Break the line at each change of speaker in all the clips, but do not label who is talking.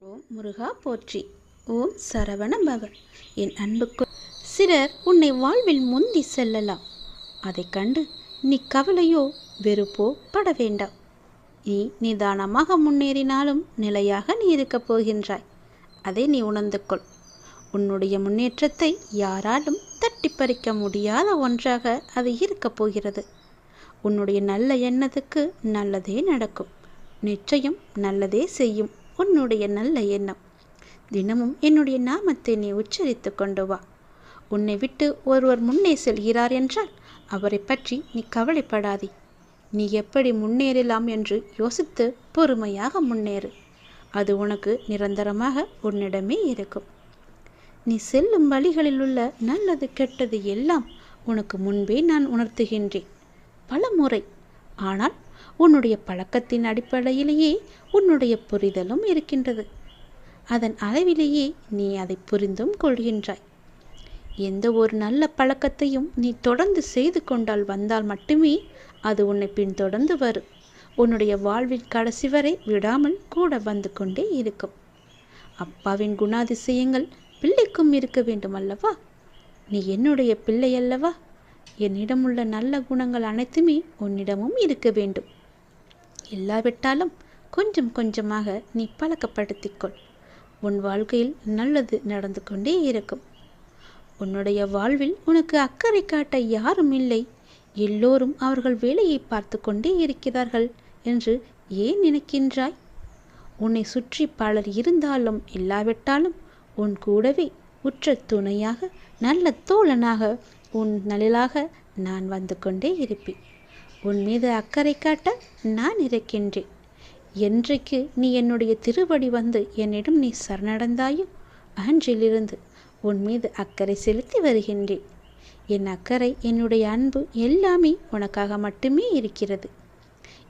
ஓம் முருகா போற்றி. ஓம் சரவண பவ என் அன்புக்கு சிலர் உன்னை வாழ்வில் முந்தி செல்லலாம். அதைக் கண்டு நீ கவலையோ வெறுப்போ பட வேண்டாம். நீ நிதானமாக முன்னேறினாலும் நிலையாக நீ இருக்கப் போகின்றாய். அதை நீ உணர்ந்து கொள் உன்னுடைய முன்னேற்றத்தை யாராலும் தட்டி பறிக்க முடியாத ஒன்றாக அது இருக்கப் போகிறது. உன்னுடைய நல்ல எண்ணத்துக்கு நல்லதே நடக்கும். நிச்சயம் நல்லதே செய்யும். உன்னுடைய நல்ல எண்ணம். தினமும் என்னுடைய நாமத்தை நீ உச்சரித்து கொண்டு வா. உன்னை விட்டு ஒருவர் முன்னே செல்கிறார் என்றால் அவரை பற்றி நீ கவலைப்படாதே. நீ எப்படி முன்னேறலாம் என்று யோசித்து பொறுமையாக முன்னேறு. அது உனக்கு நிரந்தரமாக உன்னிடமே இருக்கும். நீ செல்லும் வழிகளில் உள்ள நல்லது கெட்டது எல்லாம் உனக்கு முன்பே நான் உணர்த்துகின்றேன். பல முறை ஆனால் உன்னுடைய பழக்கத்தின் அடிப்படையிலேயே உன்னுடைய புரிதலும் இருக்கின்றது. அதன் அளவிலேயே நீ அதை புரிந்தும் கொள்கின்றாய். எந்த ஒரு நல்ல பழக்கத்தையும் நீ தொடர்ந்து செய்து கொண்டால் வந்தால் மட்டுமே அது உன்னை பின்தொடர்ந்து வரும். உன்னுடைய வாழ்வின் கடைசி வரை விடாமல் கூட வந்து கொண்டே இருக்கும். அப்பாவின் குணாதிசயங்கள் பிள்ளைக்கும் இருக்க வேண்டும் அல்லவா? நீ என்னுடைய பிள்ளை அல்லவா? என்னிடம் உள்ள நல்ல குணங்கள் அனைத்துமே உன்னிடமும் இருக்க வேண்டும். இல்லாவிட்டாலும் கொஞ்சம் கொஞ்சமாக நீ பழக்கப்படுத்திக்கொள். உன் வாழ்க்கையில் நல்லது நடந்து கொண்டே இருக்கும். உன்னுடைய வாழ்வில் உனக்கு அக்கறை காட்ட யாரும் இல்லை. எல்லோரும் அவர்கள் வேலையை பார்த்து கொண்டே இருக்கிறார்கள் என்று ஏன் நினைக்கின்றாய்? உன்னை சுற்றி பலர் இருந்தாலும் இல்லாவிட்டாலும் உன் கூடவே உற்ற துணையாக நல்ல தோழனாக உன் நலிலாக நான் வந்து கொண்டே இருப்பேன். உன் மீது அக்கறை காட்ட நான் இருக்கின்றேன். என்றைக்கு நீ என்னுடைய திருவடி வந்து என்னிடம் நீ சரணடைந்தாயோ அன்றிலிருந்து உன் மீது அக்கறை செலுத்தி வருகின்றேன். என் அக்கறை என்னுடைய அன்பு எல்லாமே உனக்காக மட்டுமே இருக்கிறது.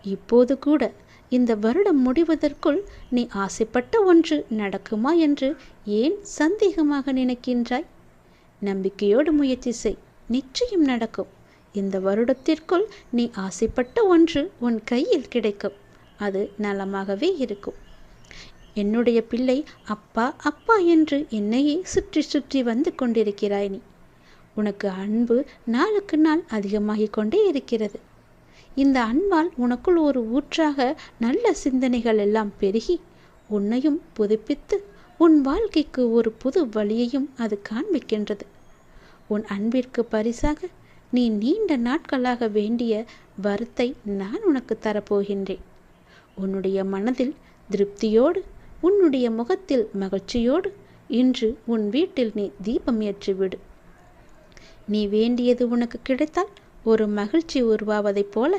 இப்போது கூட இந்த வருடம் முடிவதற்குள் நீ ஆசைப்பட்ட ஒன்று நடக்குமா என்று ஏன் சந்தேகமாக நினைக்கின்றாய்? நம்பிக்கையோடு முயற்சி செய் நிச்சயம் நடக்கும். இந்த வருடத்திற்குள் நீ ஆசைப்பட்ட ஒன்று உன் கையில் கிடைக்கும். அது நலமாகவே இருக்கும். என்னுடைய பிள்ளை அப்பா அப்பா என்று என்னையே சுற்றி சுற்றி வந்து கொண்டிருக்கிறாய் நீ. உனக்கு அன்பு நாளுக்கு நாள் அதிகமாகிக் கொண்டே இருக்கிறது. இந்த அன்பால் உனக்குள் ஒரு ஊற்றாக நல்ல சிந்தனைகள் எல்லாம் பெருகி உன்னையும் புதுப்பித்து உன் வாழ்க்கைக்கு ஒரு புது வழியையும் அது காண்பிக்கின்றது. உன் அன்பிற்கு பரிசாக நீ நீண்ட நாட்களாக வேண்டிய வரத்தை நான் உனக்கு தரப்போகின்றேன். உன்னுடைய மனதில் திருப்தியோடு உன்னுடைய முகத்தில் மகிழ்ச்சியோடு இன்று உன் வீட்டில் நீ தீபம் ஏற்றிவிடு நீ வேண்டியது உனக்கு கிடைத்தால் ஒரு மகிழ்ச்சி உருவாவதைப் போல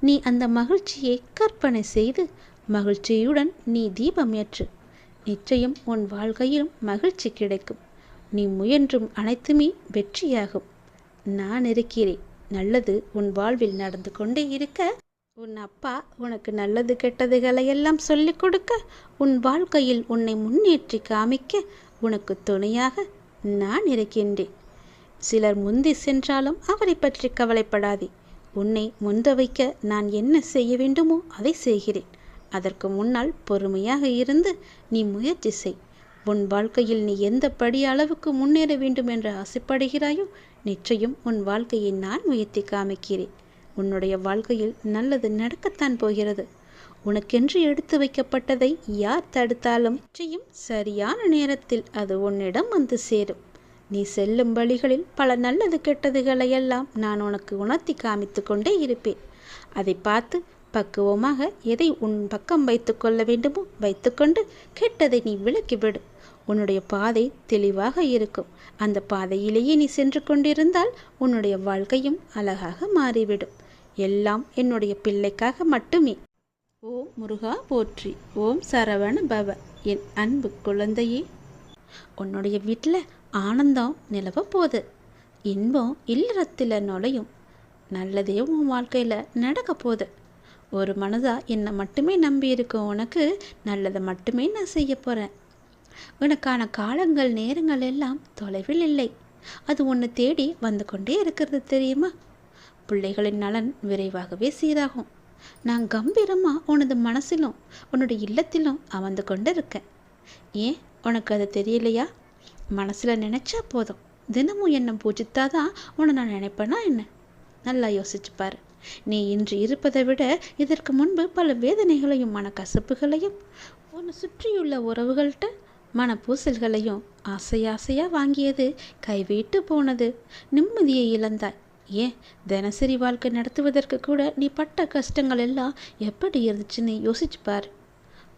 நீ அந்த மகிழ்ச்சியை கற்பனை செய்து மகிழ்ச்சியுடன் நீ தீபம் ஏற்று நிச்சயம் உன் வாழ்க்கையிலும் மகிழ்ச்சி கிடைக்கும். நீ முயன்றும் அனைத்துமே வெற்றியாகும். நான் இருக்கிறேன். நல்லது உன் வாழ்வில் நடந்து கொண்டே இருக்க. உன் அப்பா உனக்கு நல்லது கெட்டதுகளை எல்லாம் சொல்லிக் கொடுக்க. உன் வாழ்க்கையில் உன்னை முன்னேற்றி காமிக்க உனக்கு துணையாக நான் இருக்கின்றேன். சிலர் முந்தி சென்றாலும் அவரை பற்றி கவலைப்படாதே. உன்னை முந்த வைக்க நான் என்ன செய்ய வேண்டுமோ அதை செய்கிறேன். அதற்கு முன்னால் பொறுமையாக இருந்து நீ முயற்சி செய். உன் வாழ்க்கையில் நீ எந்த படி அளவுக்கு முன்னேற வேண்டும் என்று ஆசைப்படுகிறாயோ நிச்சயம் உன் வாழ்க்கையை நான் உயர்த்தி காமிக்கிறேன். உன்னுடைய வாழ்க்கையில் நல்லது நடக்கத்தான் போகிறது. உனக்கென்று எடுத்து வைக்கப்பட்டதை யார் தடுத்தாலும் நிச்சயம் சரியான நேரத்தில் அது உன்னிடம் வந்து சேரும். நீ செல்லும் வழிகளில் பல நல்லது கெட்டதுகளை எல்லாம் நான் உனக்கு உணர்த்தி காமித்து கொண்டே இருப்பேன். அதை பார்த்து பக்குவமாக எதை உன் பக்கம் வைத்துக்கொள்ள வேண்டுமோ வைத்துக்கொண்டு கெட்டதை நீ விலக்கிவிடு உன்னுடைய பாதை தெளிவாக இருக்கும். அந்த பாதையிலேயே நீ சென்று கொண்டிருந்தால் உன்னுடைய வாழ்க்கையும் அழகாக மாறிவிடும். எல்லாம் என்னுடைய பிள்ளைக்காக மட்டுமே. ஓம் முருகா போற்றி. ஓம் சரவண பவ. என் அன்பு குழந்தையே. உன்னுடைய வீட்டில் ஆனந்தம் நிலவ போகுது. இன்பம் இல்லறத்தில் நுழையும். நல்லதே உன் வாழ்க்கையில் நடக்க போகுது. ஒரு மனதாக என்னை மட்டுமே நம்பி இருக்கும் உனக்கு நல்லதை மட்டுமே நான் செய்ய போகிறேன் உனக்கான காலங்கள் நேரங்கள் எல்லாம் தொலைவில் இல்லை. அது உன்னை தேடி வந்து கொண்டே இருக்கிறது தெரியுமா? பிள்ளைகளின் நலன் விரைவாகவே சீராகும். நான் கம்பீரமாக உனது மனசிலும் உன்னோட இல்லத்திலும் அமர்ந்து கொண்டு இருக்கேன் ஏன்? உனக்கு அது தெரியலையா? மனசில் நினச்சா போதும். தினமும் என்னை பூஜித்தாதான் உன்னை நான் நினைப்பேனா என்ன? நல்லா யோசிச்சு பாரு. நீ இன்று இருப்பதை விட இதற்கு முன்பு பல வேதனைகளையும் மனக்கசப்புகளையும் உன்னை சுற்றியுள்ள உறவுகள்கிட்ட மனப்பூசல்களையும் ஆசையாசையாக வாங்கியது. கைவிட்டு போனது. நிம்மதியை இழந்தாய். ஏன்? தினசரி வாழ்க்கை நடத்துவதற்கு கூட நீ பட்ட கஷ்டங்கள் எல்லாம் எப்படி இருந்துச்சுன்னு யோசிச்சு பாரு.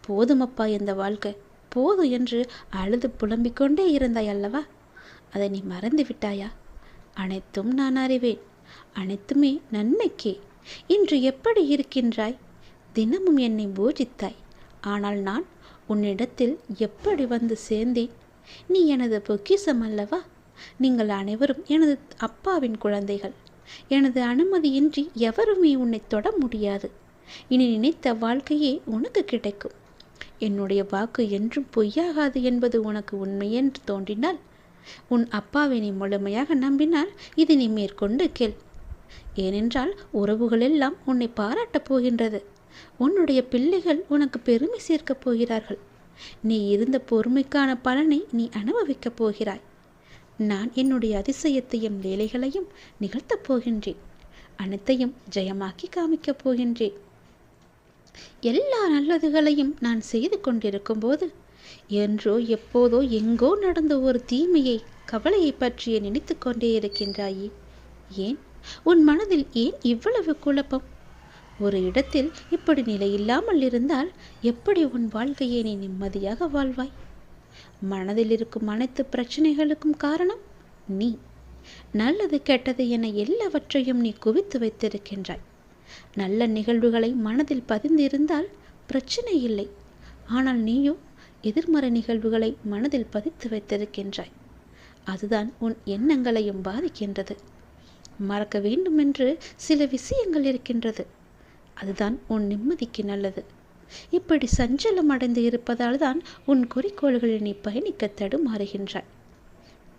போதுமப்பா இந்த வாழ்க்கை. போதும் என்று அழுது புலம்பிக் கொண்டே இருந்தாய் அல்லவா? அதை நீ மறந்து விட்டாயா? அனைத்தும் நான் அறிவேன். அனைத்துமே நன்மைக்கே. இன்று எப்படி இருக்கின்றாய்? தினமும் என்னை பூஜித்தாய். ஆனால் நான் உன்னிடத்தில் எப்படி வந்து சேர்ந்தேன்? நீ எனது பொக்கிசம் அல்லவா? நீங்கள் அனைவரும் எனது அப்பாவின் குழந்தைகள். எனது அனுமதியின்றி எவருமே உன்னை தொட முடியாது. இனி நினைத்த வாழ்க்கையே உனக்கு கிடைக்கும். என்னுடைய வாக்கு என்றும் பொய்யாகாது என்பது உனக்கு உண்மையென்று தோன்றினால் உன் அப்பாவை நீ முழுமையாக நம்பினால் இது நீ மேற்கொண்டு கேள். ஏனென்றால் உறவுகளெல்லாம் உன்னை பாராட்டப் போகின்றது. உன்னுடைய பிள்ளைகள் உனக்கு பெருமை சேர்க்கப் போகிறார்கள். நீ இருந்த பொறுமைக்கான பலனை நீ அனுபவிக்கப் போகிறாய். நான் என்னுடைய அதிசயத்தையும் வேலைகளையும் நிகழ்த்தப் போகின்றேன். அனைத்தையும் ஜெயமாக்கி காமிக்கப் போகின்றேன். எல்லா நல்லதுகளையும் நான் செய்து கொண்டிருக்கும் போது என்றோ எப்போதோ எங்கோ நடந்த ஒரு தீமையை கவலையை பற்றிய நினைத்து கொண்டே இருக்கின்றாயே. ஏன்? உன் மனதில் ஏன் இவ்வளவு குழப்பம்? ஒரு இடத்தில் இப்படி நிலை இல்லாமல் இருந்தால் எப்படி உன் வாழ்க்கையை நீ நிம்மதியாக வாழ்வாய்? மனதில் இருக்கும் அனைத்து பிரச்சனைகளுக்கும் காரணம் நீ. நல்லது கெட்டது என எல்லாவற்றையும் நீ குவித்து வைத்திருக்கின்றாய். நல்ல நிகழ்வுகளை மனதில் பதிந்திருந்தால் பிரச்சனை இல்லை. ஆனால் நீயும் எதிர்மறை நிகழ்வுகளை மனதில் பதித்து வைத்திருக்கின்றாய். அதுதான் உன் எண்ணங்களையும் பாதிக்கின்றது. மறக்க வேண்டுமென்று சில விஷயங்கள் இருக்கின்றது. அதுதான் உன் நிம்மதிக்கு நல்லது. இப்படி சஞ்சலம் அடைந்து இருப்பதால் தான் உன் குறிக்கோள்களில் நீ பயணிக்க தடுமாறுகின்றாய்.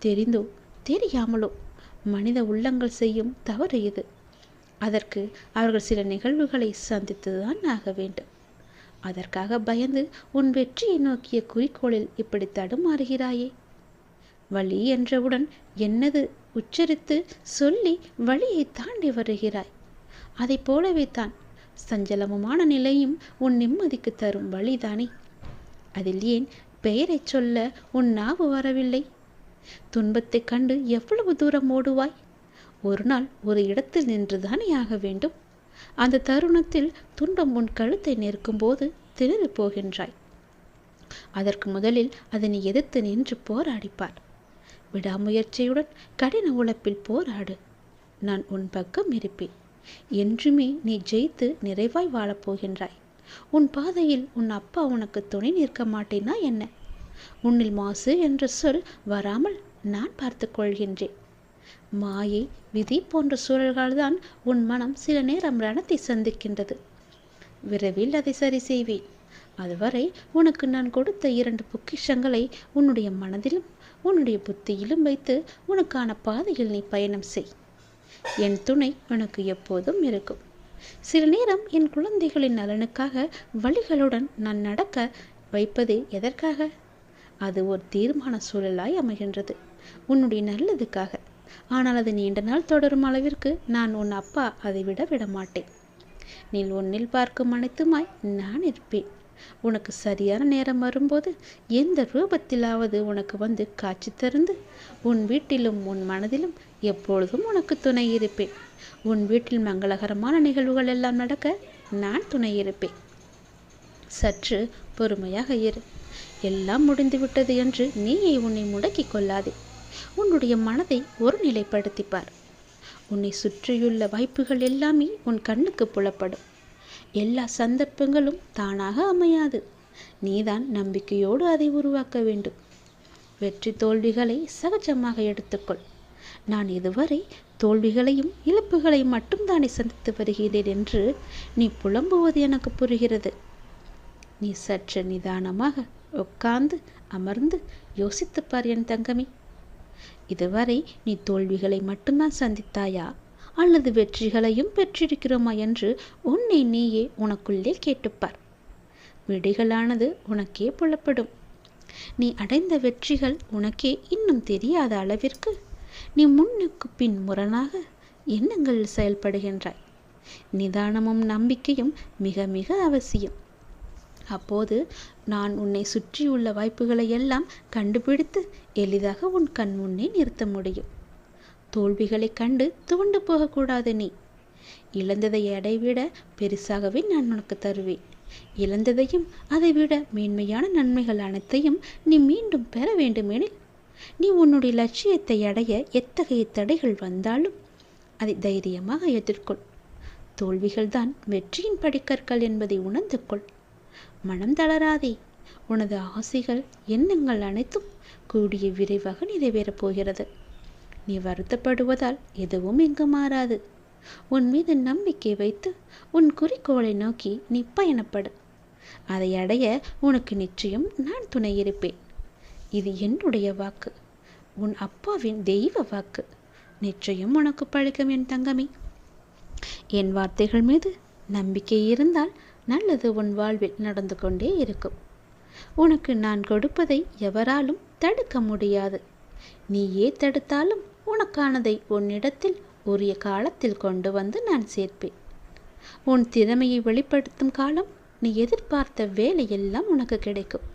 தெரிந்தோ தெரியாமலோ மனித உள்ளங்கள் செய்யும் தவறு இது. அதற்கு அவர்கள் சில நிகழ்வுகளை சந்தித்துதான் ஆக வேண்டும். அதற்காக பயந்து உன் வெற்றியை நோக்கிய குறிக்கோளில் இப்படி தடுமாறுகிறாயே? வழி என்றவுடன் என்னது உச்சரித்து சொல்லி வழியை தாண்டி வருகிறாய்? அதைப் போலவே தான் சஞ்சலமுமான நிலையும் உன் நிம்மதிக்கு தரும் வழிதானே? அதில் ஏன் பெயரைச் சொல்ல உன் நாவு வரவில்லை? துன்பத்தைக் கண்டு எவ்வளவு தூரம் ஓடுவாய்? ஒரு நாள் ஒரு இடத்தில் நின்றுதானே ஆக வேண்டும்? அந்த தருணத்தில் துன்பம் உன் கழுத்தை நிற்கும்போது திணறி போகின்றாய். அதற்கு முதலில் அதனை எதிர்த்து நின்று போராடிப்பார். விடாமுயற்சியுடன் கடின உழைப்பில் போராடு. நான் உன் பக்கம் இருப்பேன். என்றுமே நீ ஜெயித்து நிறைவாய் வாழப்போகின்றாய். உன் பாதையில் உன் அப்பா உனக்கு துணை நிற்க மாட்டேனா என்ன? உன்னில் மாசு என்ற சொல் வராமல் நான் பார்த்து கொள்கின்றேன். மாயை விதி போன்ற சூழல்கள்தான் உன் மனம் சில நேரம் ரணத்தை சந்திக்கின்றது. விரைவில் அதை சரி செய்வேன். அதுவரை உனக்கு நான் கொடுத்த இரண்டு பொக்கிஷங்களை உன்னுடைய மனதிலும் உன்னுடைய புத்தியிலும் வைத்து உனக்கான பாதையில் நீ பயணம் செய். என் துணை உனக்கு எப்போதும் இருக்கும். சில நேரம் என் குழந்தைகளின் நலனுக்காக வழிகளுடன் நான் நடக்க வைப்பது எதற்காக? அது ஒரு தீர்மான சூழலாய் அமைகின்றது. உன்னுடைய நல்லதுக்காக. ஆனால் அது நீண்ட நாள் தொடரும் அளவிற்கு நான் உன் அப்பா அதை விட விட மாட்டேன் நீ உன்னில் பார்க்கும் அனைத்துமாய் நான் இருப்பேன். உனக்கு சரியான நேரம் வரும்போது எந்த ரூபத்திலாவது உனக்கு வந்து காட்சி தருந்து. உன் வீட்டிலும் உன் மனதிலும் எப்பொழுதும் உனக்கு துணை இருப்பேன். உன் வீட்டில் மங்களகரமான நிகழ்வுகள் எல்லாம் நடக்க நான் துணை இருப்பேன். சற்று பொறுமையாக இரு. எல்லாம் முடிந்துவிட்டது என்று நீயே உன்னை முடக்கிக் கொள்ளாதே. உன்னுடைய மனதை ஒரு நிலைப்படுத்திப்பார். உன்னை சுற்றியுள்ள வாய்ப்புகள் எல்லாமே உன் கண்ணுக்கு புலப்படும். எல்லா சந்தர்ப்பங்களும் தானாக அமையாது. நீதான் நம்பிக்கையோடு அதை உருவாக்க வேண்டும். வெற்றி தோல்விகளை சகஜமாக எடுத்துக்கொள். நான் இதுவரை தோல்விகளையும் இழப்புகளையும் மட்டும்தானே சந்தித்து வருகிறேன் என்று நீ புலம்புவது எனக்கு புரிகிறது. நீ சற்று நிதானமாக உட்கார்ந்து அமர்ந்து யோசித்துப்பார் என் தங்கமே. இதுவரை நீ தோல்விகளை மட்டும்தான் சந்தித்தாயா? அல்லது வெற்றிகளையும் பெற்றிருக்கிறோமா என்று உன்னை நீயே உனக்குள்ளே கேட்டுப்பார். விடைகளானது உனக்கே புலப்படும். நீ அடைந்த வெற்றிகள் உனக்கே இன்னும் தெரியாத அளவிற்கு நீ முன்னுக்கு பின் முரணாக எண்ணங்களில் செயல்படுகின்றாய். நிதானமும் நம்பிக்கையும் மிக மிக அவசியம். அப்போது நான் உன்னை சுற்றியுள்ள வாய்ப்புகளை எல்லாம் கண்டுபிடித்து எளிதாக உன் கண் முன்னே நிறுத்த முடியும். தோல்விகளைக் கண்டு துவண்டு போகக்கூடாது நீ. இழந்ததை அடைவிட பெருசாகவே நான் உனக்கு தருவேன். இழந்ததையும் அதைவிட மேன்மையான நன்மைகள் அனைத்தையும் நீ மீண்டும் பெற வேண்டுமெனில் நீ உன்னுடைய லட்சியத்தை அடைய எத்தகைய தடைகள் வந்தாலும் அதை தைரியமாக எதிர்கொள். தோல்விகள்தான் வெற்றியின் படிக்கற்கள் என்பதை உணர்ந்து கொள். மனம் தளராதே. உனது ஆசைகள் எண்ணங்கள் அனைத்தும் கூடிய விரைவாக நிறைவேறப் போகிறது. நீ வருத்தப்படுவதால் எதுவும் இங்கு மாறாது. உன் மீது நம்பிக்கை வைத்து உன் குறிக்கோளை நோக்கி நீ பயணப்படு. அதை அடைய உனக்கு நிச்சயம் நான் துணை இருப்பேன். இது என்னுடைய வாக்கு. உன் அப்பாவின் தெய்வ வாக்கு. நிச்சயம் உனக்கு பழிக்கும் என் தங்கமே. என் வார்த்தைகள் மீது நம்பிக்கை இருந்தால் நல்லது உன் வாழ்வில் நடந்து கொண்டே இருக்கும். உனக்கு நான் கொடுப்பதை எவராலும் தடுக்க முடியாது. நீயே தடுத்தாலும் உனக்கானதை உன்னிடத்தில் உரிய காலத்தில் கொண்டு வந்து நான் சேர்ப்பேன். உன் திறமையை வெளிப்படுத்தும் காலம் நீ எதிர்பார்த்த வேலையெல்லாம் உனக்கு கிடைக்கும்.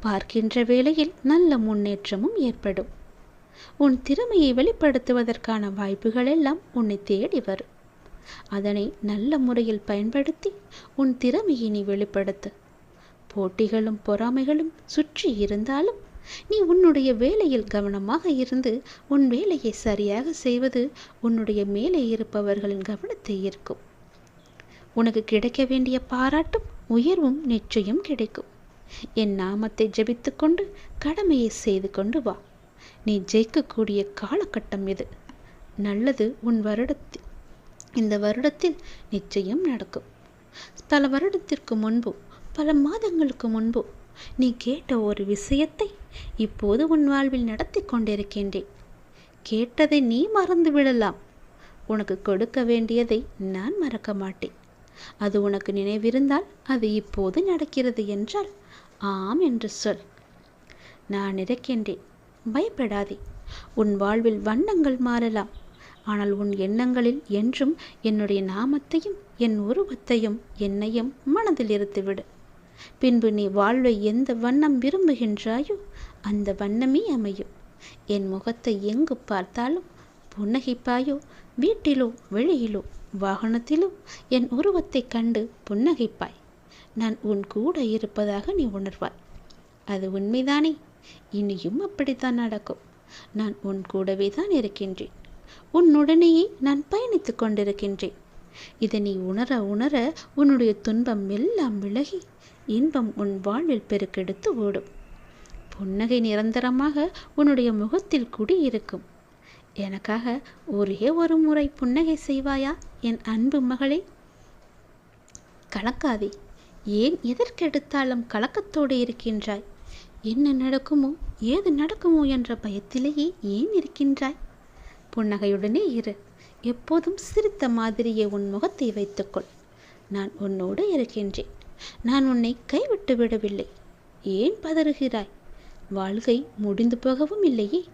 பார்க்கின்ற வேளையில் நல்ல முன்னேற்றமும் ஏற்படும். உன் திறமையை வெளிப்படுத்துவதற்கான வாய்ப்புகள் எல்லாம் உன்னை தேடி வரும். அதனை நல்ல முறையில் பயன்படுத்தி உன் திறமையை நீ வெளிப்படுத்து. போட்டிகளும் பொறாமைகளும் சுற்றி இருந்தாலும் நீ உன்னுடைய வேலையில் கவனமாக இருந்து உன் வேலையை சரியாக செய்வது உன்னுடைய மேலே இருப்பவர்களின் கவனத்தை ஈர்க்கும். உனக்கு கிடைக்க வேண்டிய பாராட்டும் உயர்வும் நிச்சயம் கிடைக்கும். என் நாமத்தை ஜெபித்துக்கொண்டு கடமையை செய்து கொண்டு வா. நீ ஜெயிக்கக்கூடிய காலகட்டம் இது. நல்லது உன் வருடத்தில் இந்த வருடத்தில் நிச்சயம் நடக்கும். பல வருடத்திற்கு முன்பு பல மாதங்களுக்கு முன்பு நீ கேட்ட ஒரு விஷயத்தை இப்போது உன் வாழ்வில் நடத்தி கொண்டிருக்கின்றேன். கேட்டதை நீ மறந்து விடலாம். உனக்கு கொடுக்க வேண்டியதை நான் மறக்க மாட்டேன். அது உனக்கு நினைவிருந்தால் அது இப்போது நடக்கிறது என்றால் ஆம் என்று சொல். நான் இருக்கின்றேன் பயப்படாதே. உன் வாழ்வில் வண்ணங்கள் மாறலாம். ஆனால் உன் எண்ணங்களில் என்றும் என்னுடைய நாமத்தையும் என் உருவத்தையும் என்னையும் மனதில் இருத்துவிடு. பின்பு நீ வாழ்வை எந்த வண்ணம் விரும்புகின்றாயோ அந்த வண்ணமே அமையும். என் முகத்தை எங்கு பார்த்தாலும் புன்னகைப்பாயோ வீட்டிலோ வெளியிலோ வாகனத்திலோ என் உருவத்தை கண்டு புன்னகைப்பாய். நான் உன் கூட இருப்பதாக நீ உணர்வாய். அது உண்மைதானே? இனியும் அப்படித்தான் நடக்கும். நான் உன் கூடவே தான் இருக்கின்றேன். உன்னுடனேயே நான் பயணித்துக் கொண்டிருக்கின்றேன். இதை நீ உணர உணர உன்னுடைய துன்பம் எல்லாம் விலகி இன்பம் உன் வாழ்வில் பெருக்கெடுத்து ஓடும். புன்னகை நிரந்தரமாக உன்னுடைய முகத்தில் குடியிருக்கும். எனக்காக ஒரே ஒரு முறை புன்னகை செய்வாயா என் அன்பு மகளே? கலக்காதே. ஏன் எதற்கெடுத்தாலும் கலக்கத்தோடு இருக்கின்றாய்? என்ன நடக்குமோ ஏது நடக்குமோ என்ற பயத்திலேயே ஏன் இருக்கின்றாய்? புன்னகையுடனே இரு. எப்போதும் சிரித்த மாதிரியே உன் முகத்தை வைத்துக்கொள். நான் உன்னோடு இருக்கின்றேன். நான் உன்னை கைவிட்டு விடவில்லை. ஏன் பதறுகிறாய்? வாழ்க்கை முடிந்து போகவும் இல்லையே.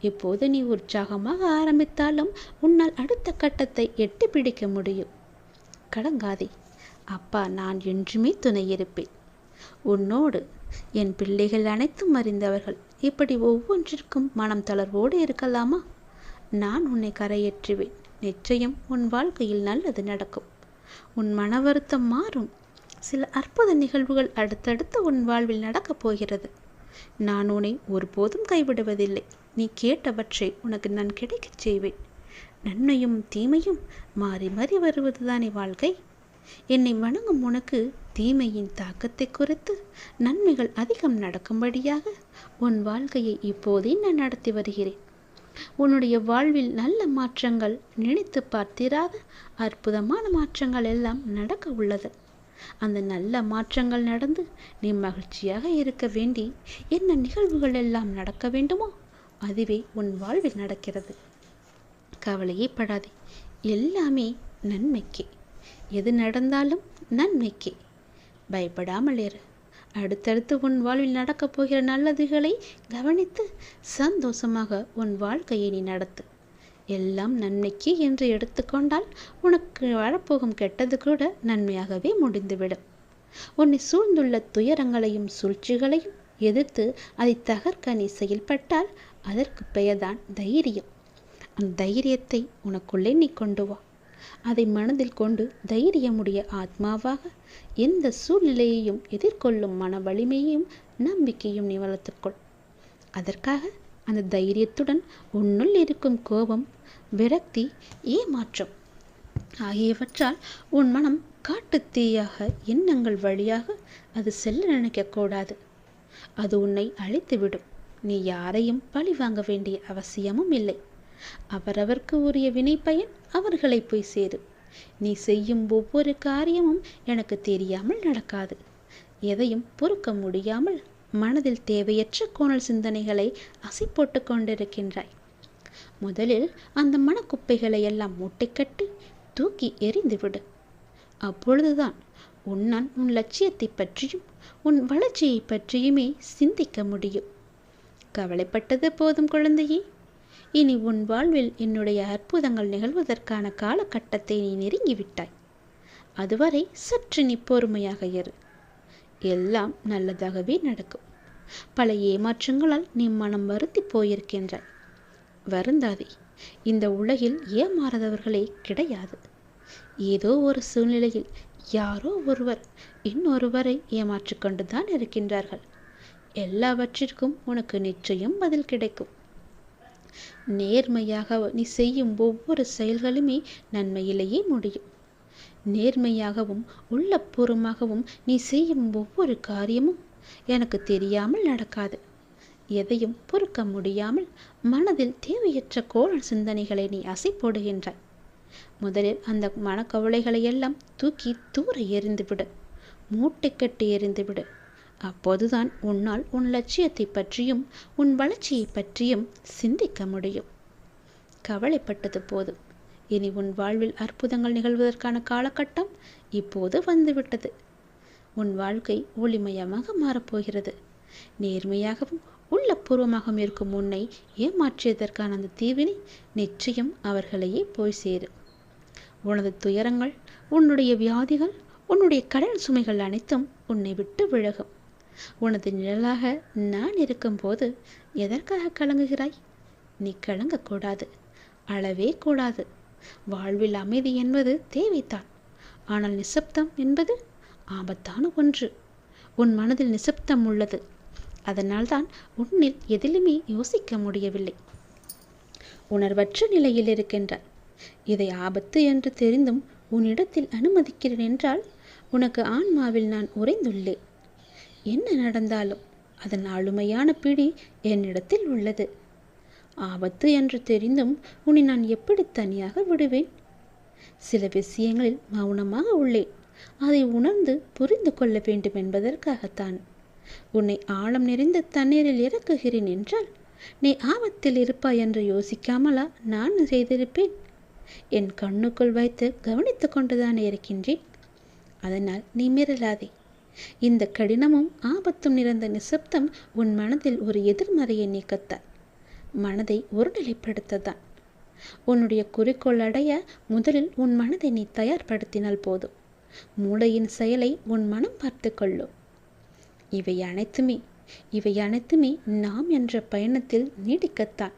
இப்போது நீ உற்சாகமாக ஆரம்பித்தாலும் உன்னால் அடுத்த கட்டத்தை எட்டி பிடிக்க முடியும். கடங்காதே அப்பா நான் என்றுமே துணை இருப்பேன். உன்னோடு என் பிள்ளைகள் அனைத்தும் அறிந்தவர்கள். இப்படி ஒவ்வொன்றிற்கும் மனம் தளர்வோடு இருக்கலாமா? நான் உன்னை கரையேற்றுவேன். நிச்சயம் உன் வாழ்க்கையில் நல்லது நடக்கும். உன் மன வருத்தம் மாறும். சில அற்புத நிகழ்வுகள் அடுத்தடுத்து உன் வாழ்வில் நடக்கப் போகிறது. நான் உன்னை ஒருபோதும் கைவிடுவதில்லை. நீ கேட்டவற்றை உனக்கு நான் கிடைக்கச் செய்வேன். நன்மையும் தீமையும் மாறி மாறி வருவதுதானே வாழ்க்கை? என்னை வணங்கும் உனக்கு தீமையின் தாக்கத்தை குறைத்து நன்மைகள் அதிகம் நடக்கும்படியாக உன் வாழ்க்கையை இப்போதே நான் நடத்தி வருகிறேன். உன்னுடைய வாழ்வில் நல்ல மாற்றங்கள் நினைத்து பார்த்திராத அற்புதமான மாற்றங்கள் எல்லாம் நடக்க உள்ளது. அந்த நல்ல மாற்றங்கள் நடந்து நீ மகிழ்ச்சியாக இருக்க வேண்டி என்ன நிகழ்வுகள் எல்லாம் நடக்க வேண்டுமோ அதுவே உன் வாழ்வில் நடக்கிறது. கவலையே படாதே. எல்லாமே நன்மைக்கே. எது நடந்தாலும் நன்மைக்கே. பயப்படாமல் இரு. அடுத்தடுத்து உன் வாழ்வில் நடக்கப் போகிற நல்லதுகளை கவனித்து சந்தோஷமாக உன் வாழ்க்கையை நீ நடத்து. எல்லாம் நன்மைக்கு என்று எடுத்துக்கொண்டால் உனக்கு வரப்போகும் கெட்டது கூட நன்மையாகவே முடிந்துவிடும். உன்னை சூழ்ந்துள்ள துயரங்களையும் சூழ்ச்சிகளையும் எதிர்த்து அதை தகர்க்க நீ செயல்பட்டால் அதற்கு பெயர்தான் தைரியம். அந்த தைரியத்தை உனக்குள்ளே நீ கொண்டு வா. அதை மனதில் கொண்டு தைரியமுடைய ஆத்மாவாக எந்த சூழ்நிலையையும் எதிர்கொள்ளும் மன வலிமையையும் நம்பிக்கையும் நீ வளர்த்துக்கொள். அதற்காக அந்த தைரியத்துடன் உன்னுள் இருக்கும் கோபம் விரக்தி ஏமாற்றம் ஆகியவற்றால் உன் மனம் காட்டு தீயாக எண்ணங்கள் வழியாக அது செல்ல நினைக்கக்கூடாது. அது உன்னை அழித்துவிடும். நீ யாரையும் பழி வாங்க வேண்டிய அவசியமும் இல்லை. அவரவர்க்கு உரிய வினை பயன் அவர்களை போய் சேரும் நீ செய்யும் ஒவ்வொரு காரியமும் எனக்கு தெரியாமல் நடக்காது. எதையும் பொறுக்க முடியாமல் மனதில் தேவையற்ற கோணல் சிந்தனைகளை அசை போட்டு கொண்டிருக்கின்றாய். முதலில் அந்த மனக்குப்பைகளை எல்லாம் மூட்டைக்கட்டி தூக்கி எறிந்துவிடு அப்பொழுதுதான் உன்னால் உன் லட்சியத்தை பற்றியும் உன் வளர்ச்சியை பற்றியுமே சிந்திக்க முடியும். கவலைப்பட்டது போதும் குழந்தையே. இனி உன் வாழ்வில் என்னுடைய அற்புதங்கள் நிகழ்வதற்கான காலகட்டத்தை நீ நெருங்கிவிட்டாய். அதுவரை சற்று நீ பொறுமையாக இரு. எல்லாம் நல்லதாகவே நடக்கும். பல ஏமாற்றங்களால் நீ மனம் வருத்தி போயிருக்கின்றாய். வருந்தாதே இந்த உலகில் ஏமாறாதவர்களே கிடையாது. ஏதோ ஒரு சூழ்நிலையில் யாரோ ஒருவர் இன்னொருவரை ஏமாற்றிக் கொண்டுதான் இருக்கின்றார்கள். எல்லாவற்றிற்கும் உனக்கு நிச்சயம் பதில் கிடைக்கும். நேர்மையாக நீ செய்யும் ஒவ்வொரு செயல்களுமே நன்மையிலேயே முடியும். நேர்மையாகவும் உள்ளபூர்வமாகவும் நீ செய்யும் ஒவ்வொரு காரியமும் எனக்கு தெரியாமல் நடக்காது. எதையும் பொறுக்க முடியாமல் மனதில் தேவையற்ற கோணல் சிந்தனைகளை நீ அசை போடுகின்றாய் முதலில் அந்த மனக்கவலைகளை எல்லாம் தூக்கி தூர எறிந்துவிடு. மூட்டைக்கட்டு எறிந்துவிடு. அப்போதுதான் உன்னால் உன் லட்சியத்தை பற்றியும் உன் வளர்ச்சியை பற்றியும் சிந்திக்க முடியும். கவலைப்பட்டது போதும். இனி உன் வாழ்வில் அற்புதங்கள் நிகழ்வதற்கான காலகட்டம் இப்போது வந்துவிட்டது. உன் வாழ்க்கை ஒளிமயமாக மாறப்போகிறது. நேர்மையாகவும் உள்ளபூர்வமாகவும் இருக்கும் உன்னை ஏமாற்றியதற்கான அந்த தீவினை நிச்சயம் அவர்களையே போய் சேரும் உனது துயரங்கள் உன்னுடைய வியாதிகள் உன்னுடைய கடல் சுமைகள் அனைத்தும் உன்னை விட்டு விலகும். உனது நிழலாக நான் இருக்கும்போது எதற்காக கலங்குகிறாய்? நீ கலங்கக்கூடாது அளவே கூடாது. வாழ்வில் அமைதி என்பது தேவைத்தான் ஆனால் நிசப்தம் என்பது ஆபத்தான ஒன்று. உன் மனதில் நிசப்தம் உள்ளது. அதனால்தான் உன்னில் எதிலுமே யோசிக்க முடியவில்லை. உணர்வற்ற நிலையில் இருக்கின்றாய் இதை ஆபத்து என்று தெரிந்தும் உன்னிடத்தில் அனுமதிக்கிறேன் என்றால் உனக்கு ஆன்மாவில் நான் உறைந்துள்ளேன். என்ன நடந்தாலும் அதன் ஆளுமையான பிடி என்னிடத்தில் உள்ளது. ஆபத்து என்று தெரிந்தும் உன்னை நான் எப்படி தனியாக விடுவேன்? சில விஷயங்களில் மௌனமாக உள்ளேன் அதை உணர்ந்து புரிந்து கொள்ள வேண்டும் என்பதற்காகத்தான். உன்னை ஆழம் நிறைந்த தண்ணீரில் இறக்குகிறேன் என்றால் நீ ஆபத்தில் இருப்பாய் என்று யோசிக்காமலா நான் செய்திருப்பேன்? என் கண்ணுக்குள் வைத்து கவனித்து கொண்டுதான் இருக்கின்றேன்? அதனால் நீ மிரளாதே. இந்த கடினமும் ஆபத்தும் நிறைந்த நிசப்தம் உன் மனதில் ஒரு எதிர்மறையை நீக்கத்தான் மனதை ஒருநிலைப்படுத்தத்தான். உன்னுடைய குறிக்கோள் அடைய முதலில் உன் மனதை நீ தயார்படுத்தினால் போதும். மூளையின் செயலை உன் மனம் பார்த்து கொள்ளும். இவை அனைத்துமே இவை அனைத்துமே நாம் என்ற பயணத்தில் நீடிக்கத்தான்.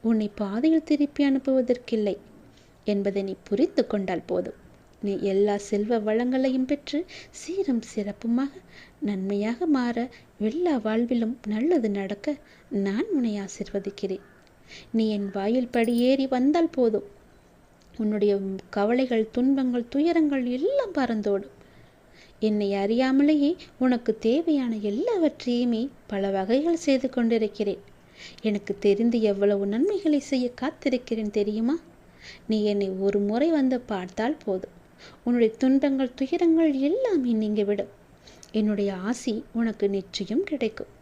உன்னை பாதையில் திருப்பி அனுப்புவதற்கில்லை என்பதை நீ புரிந்து கொண்டால் போதும். நீ எல்லா செல்வ வளங்களையும் பெற்று சீரும் சிறப்புமாக நன்மையாக மாற எல்லா வாழ்விலும் நல்லது நடக்க நான் உன்னை ஆசிர்வதிக்கிறேன். நீ என் வாயில் படி ஏறி வந்தால் போதும். உன்னுடைய கவலைகள் துன்பங்கள் துயரங்கள் எல்லாம் பறந்தோடும். என்னை அறியாமலேயே உனக்கு தேவையான எல்லாவற்றையுமே பல வகைகள் செய்து கொண்டிருக்கிறேன். எனக்கு தெரிந்து எவ்வளவு நன்மைகளை செய்ய காத்திருக்கிறேன் தெரியுமா? நீ என்னை ஒரு முறை வந்து பார்த்தால் போதும். உன்னுடைய துன்பங்கள் துயரங்கள் எல்லாமே நீங்கிவிடும் என்னுடைய ஆசி உனக்கு நிச்சயம் கிடைக்கும்.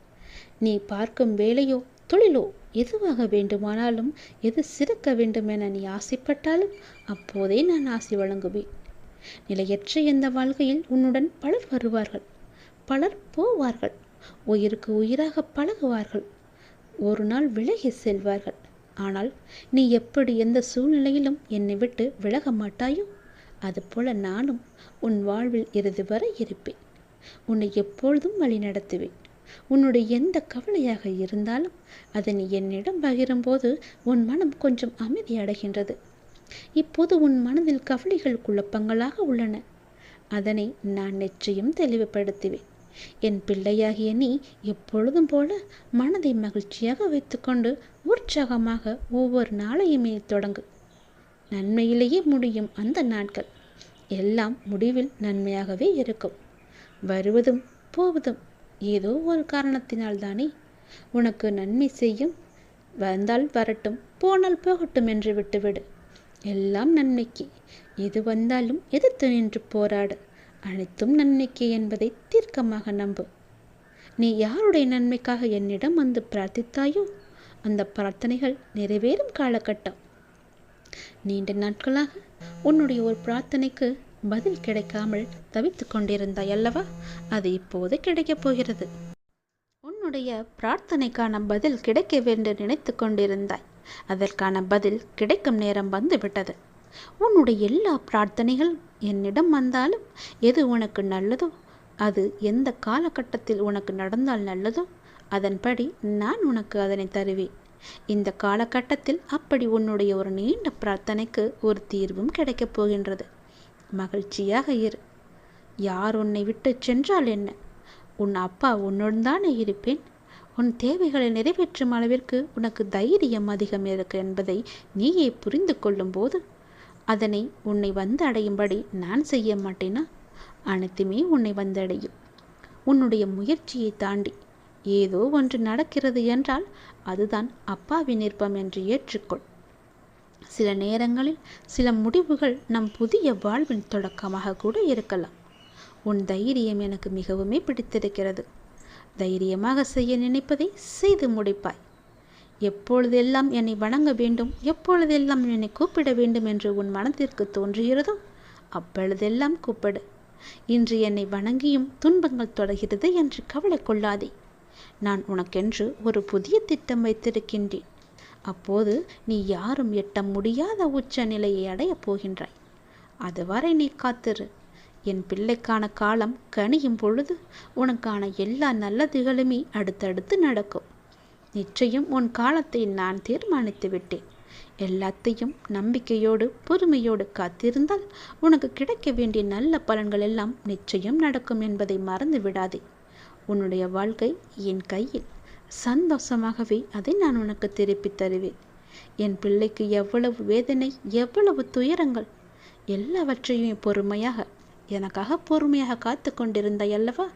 நீ பார்க்கும் வேலையோ தொழிலோ எதுவாக வேண்டுமானாலும் எது சிறக்க வேண்டும் என நீ ஆசைப்பட்டாலும் அப்போதே நான் ஆசி வழங்குவேன். நிலையற்ற எந்த வாழ்க்கையில் உன்னுடன் பலர் வருவார்கள் பலர் போவார்கள் உயிருக்கு உயிராக பழகுவார்கள் ஒரு நாள் விலகி செல்வார்கள். ஆனால் நீ எப்படி எந்த சூழ்நிலையிலும் என்னை விட்டு விலக மாட்டாயோ? அதுபோல நானும் உன் வாழ்வில் இறுதி வரை இருப்பேன். உன்னை எப்பொழுதும் வழி நடத்துவேன். உன்னுடைய எந்த கவலையாக இருந்தாலும் அதை நீ என்னிடம் பகிரும்போது உன் மனம் கொஞ்சம் அமைதி அடைகின்றது. இப்போது உன் மனதில் கவலைகள் குழப்பங்களாக உள்ளன. அதனை நான் நிச்சயம் தெளிவுபடுத்துவேன். என் பிள்ளையாகிய நீ எப்பொழுதும் போல மனதை மகிழ்ச்சியாக வைத்துக்கொண்டு உற்சாகமாக ஒவ்வொரு நாளையுமே தொடங்கு. நன்மையிலேயே முடியும் அந்த நாட்கள். எல்லாம் முடிவில் நன்மையாகவே இருக்கும். வருவதும் போவதும் ஏதோ ஒரு காரணத்தினால் தானே உனக்கு நன்மை செய்யும் வந்தால் வரட்டும் போனால் போகட்டும் என்று விட்டுவிடு. எல்லாம் நன்மைக்கு. எது வந்தாலும் எதிர்த்து நின்று போராடு. அனைத்தும் நன்மைக்கு என்பதை தீர்க்கமாக நம்பு. நீ யாருடைய நன்மைக்காக என்னிடம் வந்து பிரார்த்தித்தாயோ? அந்த பிரார்த்தனைகள் நிறைவேறும் காலகட்டம். நீண்ட நாட்களாக உன்னுடைய ஒரு பிரார்த்தனைக்கு பதில் கிடைக்காமல் தவித்து கொண்டிருந்தாய் அல்லவா? அது இப்போது கிடைக்கப் போகிறது. உன்னுடைய பிரார்த்தனைக்கான பதில் கிடைக்க வேண்டும் நினைத்து கொண்டிருந்தாய். அதற்கான பதில் கிடைக்கும் நேரம் வந்துவிட்டது. உன்னுடைய எல்லா பிரார்த்தனைகள் என்னிடம் வந்தாலும் எது உனக்கு நல்லதோ அது எந்த காலகட்டத்தில் உனக்கு நடந்தால் நல்லதோ அதன்படி நான் உனக்கு அதனை தருவேன். இந்த காலகட்டத்தில் அப்படி உன்னுடைய ஒரு நீண்ட பிரார்த்தனைக்கு ஒரு தீர்வும் கிடைக்கப் போகின்றது. மகிழ்ச்சியாக இரு. யார் உன்னை விட்டு சென்றால் என்ன? உன் அப்பா உன்னுடன் தானே இருப்பேன். உன் தேவைகளை நிறைவேற்றும் அளவிற்கு உனக்கு தைரியம் அதிகம் இருக்கு என்பதை நீயே புரிந்து கொள்ளும் போது அதனை உன்னை வந்து அடையும்படி நான் செய்ய மாட்டேனா? அனைத்துமே உன்னை வந்தடையும். உன்னுடைய முயற்சியை தாண்டி ஏதோ ஒன்று நடக்கிறது என்றால் அதுதான் அப்பாவின் விருப்பம் என்று ஏற்றுக்கொள். சில நேரங்களில் சில முடிவுகள் நம் புதிய வாழ்வின் தொடக்கமாக கூட இருக்கலாம். உன் தைரியம் எனக்கு மிகவுமே பிடித்திருக்கிறது. தைரியமாக செய்ய நினைப்பதை செய்து முடிப்பாய். எப்பொழுதெல்லாம் என்னை வணங்க வேண்டும் எப்பொழுதெல்லாம் என்னை கூப்பிட வேண்டும் என்று உன் மனத்திற்கு தோன்றுகிறதோ அப்பொழுதெல்லாம் கூப்பிடு. இன்று என்னை வணங்கியும் துன்பங்கள் தொடர்கிறது என்று கவலை கொள்ளாதே. நான் உனக்கென்று ஒரு புதிய திட்டம் வைத்திருக்கின்றேன். அப்போது நீ யாரும் எட்ட முடியாத உச்ச நிலையை அடையப் போகின்றாய். அதுவரை நீ காத்திரு. என் பிள்ளைக்கான காலம் கனியும் பொழுது உனக்கான எல்லா நல்லதுகளுமே அடுத்தடுத்து நடக்கும். நிச்சயம் உன் காலத்தை நான் தீர்மானித்து விட்டேன். எல்லாத்தையும் நம்பிக்கையோடு பொறுமையோடு காத்திருந்தால் உனக்கு கிடைக்க வேண்டிய நல்ல பலன்கள் எல்லாம் நிச்சயம் நடக்கும் என்பதை மறந்து விடாதே. உன்னுடைய வாழ்க்கை என் கையில். சந்தோஷமாகவே அதை நான் உனக்கு திருப்பித் தருவேன். என் பிள்ளைக்கு எவ்வளவு வேதனை எவ்வளவு துயரங்கள். எல்லாவற்றையும் பொறுமையாக எனக்காக பொறுமையாக காத்து கொண்டிருந்தாய் அல்லவா?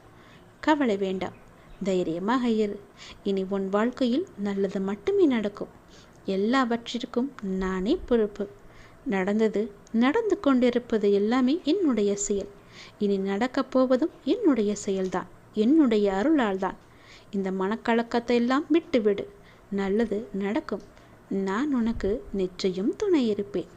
கவலை வேண்டாம். தைரியமாக இரு. இனி உன் வாழ்க்கையில் நல்லது மட்டுமே நடக்கும். எல்லாவற்றிற்கும் நானே பொறுப்பு. நடந்தது நடந்து கொண்டிருப்பது எல்லாமே என்னுடைய செயல். இனி நடக்கப் போவதும் என்னுடைய செயல்தான். என்னுடைய அருளால் தான் இந்த மனக்கலக்கத்தை எல்லாம் விட்டுவிடு. நல்லது நடக்கும். நான் உனக்கு நிச்சயம் துணை இருப்பேன்.